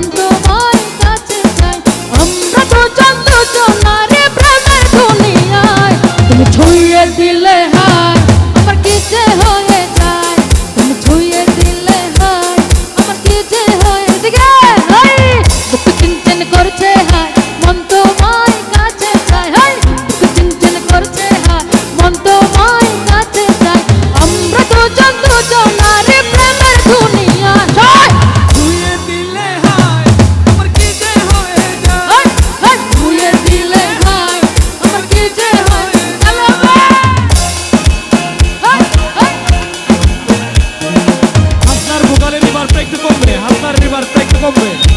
tanto amor. Come with.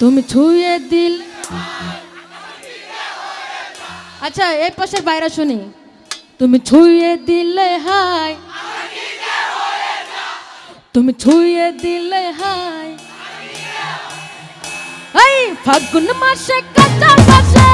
তুমি ছুঁয়ে দিল আচ্ছা এই পাশের বাইরে শুনি। তুমি ছুঁয়ে দিলে হাই তুমি ছুঁয়ে দিলে হাই ফাগুন মাসে কাঁচা মাসে